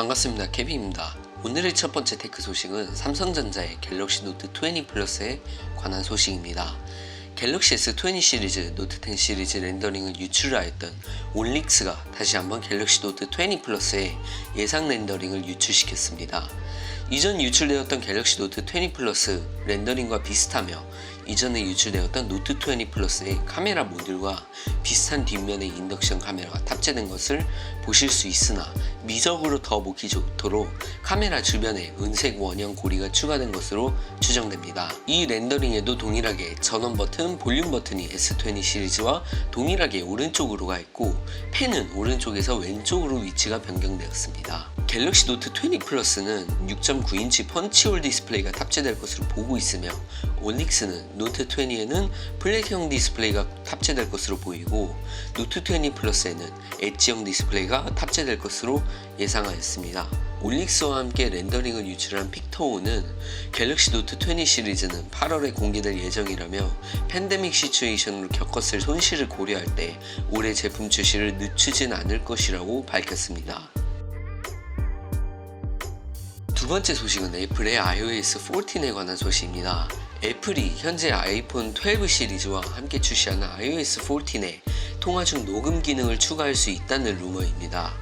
반갑습니다. 케빈입니다. 오늘의 첫 번째 테크 소식은 삼성전자의 갤럭시 노트 20 플러스에 관한 소식입니다. 갤럭시 S20 시리즈, 노트 10 시리즈 렌더링을 유출하였던 올릭스가 다시 한번 갤럭시 노트 20 플러스에 예상 렌더링을 유출시켰습니다. 이전 유출되었던 갤럭시 노트 20 플러스 렌더링과 비슷하며 이전에 유출되었던 노트 20 플러스의 카메라 모듈과 비슷한 뒷면의 인덕션 카메라가 탑재된 것을 보실 수 있으나 미적으로 더 보기 좋도록 카메라 주변에 은색 원형 고리가 추가된 것으로 추정됩니다. 이 렌더링에도 동일하게 전원 버튼, 볼륨 버튼이 S20 시리즈와 동일하게 오른쪽으로 가 있고 펜은 오른쪽에서 왼쪽으로 위치가 변경되었습니다. 갤럭시 노트 20 플러스는 6.9인치 펀치홀 디스플레이가 탑재될 것으로 보고 있으며 올릭스는 노트 20에는 플랫형 디스플레이가 탑재될 것으로 보이고 노트 20 플러스에는 엣지형 디스플레이가 탑재될 것으로 예상하였습니다. 올릭스와 함께 렌더링을 유출한 픽터오는 갤럭시 노트 20 시리즈는 8월에 공개될 예정이라며 팬데믹 시츄에이션으로 겪었을 손실을 고려할 때 올해 제품 출시를 늦추진 않을 것이라고 밝혔습니다. 두 번째 소식은 애플의 iOS 14에 관한 소식입니다. 애플이 현재 아이폰 12 시리즈와 함께 출시하는 iOS 14에 통화 중 녹음 기능을 추가할 수 있다는 루머입니다.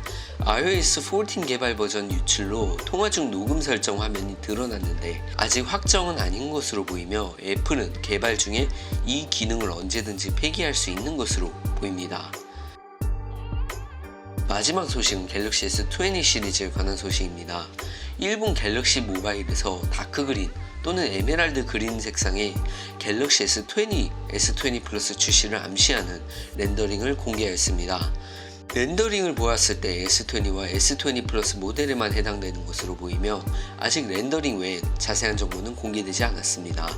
iOS 14 개발 버전 유출로 통화 중 녹음 설정 화면이 드러났는데 아직 확정은 아닌 것으로 보이며 애플은 개발 중에 이 기능을 언제든지 폐기할 수 있는 것으로 보입니다. 마지막 소식은 갤럭시 S20 시리즈에 관한 소식입니다. 일본 갤럭시 모바일에서 다크 그린 또는 에메랄드 그린 색상의 갤럭시 S20, S20 플러스 출시를 암시하는 렌더링을 공개하였습니다. 렌더링을 보았을 때 S20와 S20 플러스 모델에만 해당되는 것으로 보이며 아직 렌더링 외엔 자세한 정보는 공개되지 않았습니다.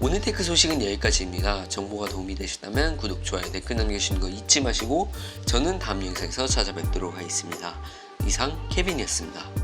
오늘 테크 소식은 여기까지입니다. 정보가 도움이 되셨다면 구독, 좋아요, 댓글 남겨주시는 거 잊지 마시고 저는 다음 영상에서 찾아뵙도록 하겠습니다. 이상 케빈이었습니다.